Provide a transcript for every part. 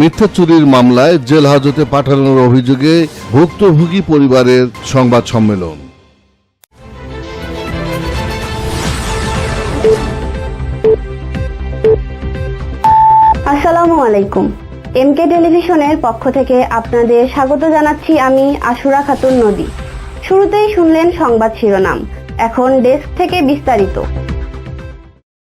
মিথ্যা চুরির মামলায় জেল হাজতে পাঠানোর অভিযোগে ভুক্তভোগী পরিবারের সংবাদ সম্মেলন। আসসালামু আলাইকুম। এমকে টেলিভিশনের পক্ষ থেকে আপনাদের স্বাগত জানাচ্ছি আমি আশুরা খাতুন নদী। শুরুতেই শুনলেন সংবাদ শিরোনাম। এখন ডেস্ক থেকে বিস্তারিত।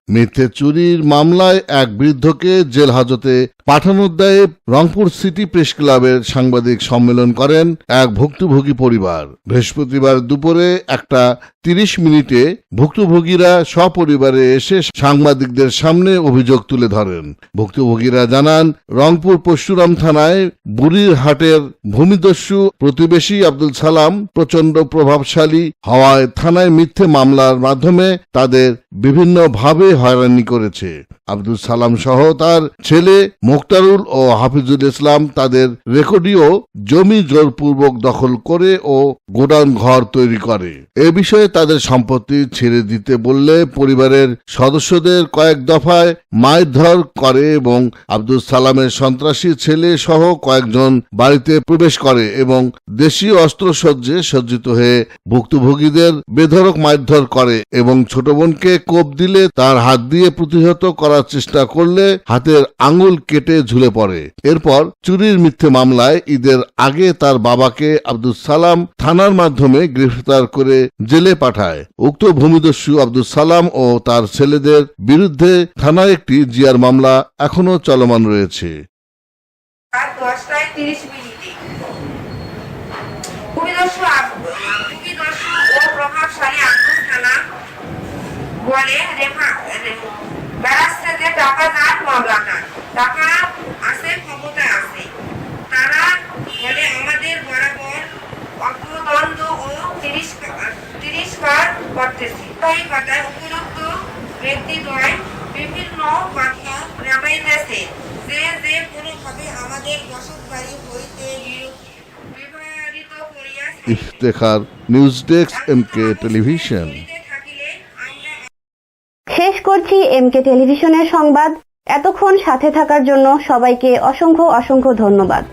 মিথ্যে চুরির মামলায় এক বৃদ্ধকে জেল হাজতে পাঠানোর দায়ে রংপুর সিটি প্রেস ক্লাবের সাংবাদিক সম্মেলন করেন এক ভুক্তভোগী পরিবার। বৃহস্পতিবার দুপুরে একটা তিরিশ মিনিটে ভুক্তভোগীরা সপরিবারে এসে সাংবাদিকদের সামনে অভিযোগ তুলে ধরেন। ভুক্তভোগীরা জানান, রংপুর পরশুরাম থানায় বুড়ির হাটের ভূমিদস্যু প্রতিবেশী আব্দুল সালাম প্রচণ্ড প্রভাবশালী হওয়ায় থানায় মিথ্যে মামলার মাধ্যমে তাদের বিভিন্নভাবে হয়রানি করেছে। আব্দুল সালাম সহ তার ছেলে মোক্তারুল ও হাফিজুল ইসলাম তাদের রেকর্ডিও জমি জোরপূর্বক দখল করে ও গোডাউন ঘর তৈরি করে। এ বিষয়ে তাদের সম্পত্তি ছেড়ে দিতে বললে পরিবারের সদস্যদের কয়েক দফায় মারধর করে এবং আব্দুল সালামের সন্ত্রাসী ছেলে সহ কয়েকজন বাড়িতে প্রবেশ করে এবং দেশীয় অস্ত্রসজ্জে সজ্জিত হয়ে ভুক্তভোগীদের বেধরক মারধর করে এবং ছোট বোনকে কোপ দিলে তার হাত দিয়ে প্রতিহত করার চেষ্টা করলে হাতের আঙুল কেটে ঝুলে পড়ে। এরপর চুরির মিথ্যে মামলায় ঈদের আগে তার বাবাকে আব্দুল সালাম থানার মাধ্যমে গ্রেফতার করে জেলে পাঠায়। উক্ত ভূমিদস্যু আব্দুল সালাম ও তার ছেলেদের বিরুদ্ধে থানায় একটি জিয়ার মামলা এখনও চলমান রয়েছে। প্রভাবশালী আব্দুল সালাম বলে করতেছে তাই ব্যক্তিদ্বয় বিভিন্ন যে যে কোনোভাবে আমাদের বসত বাড়ি হইতে Iftekhar news desk M K television. শেষ করছি এমকে টেলিভিশনের সংবাদ। এতক্ষণ সাথে থাকার জন্য সবাইকে অসংখ্য অসংখ্য ধন্যবাদ।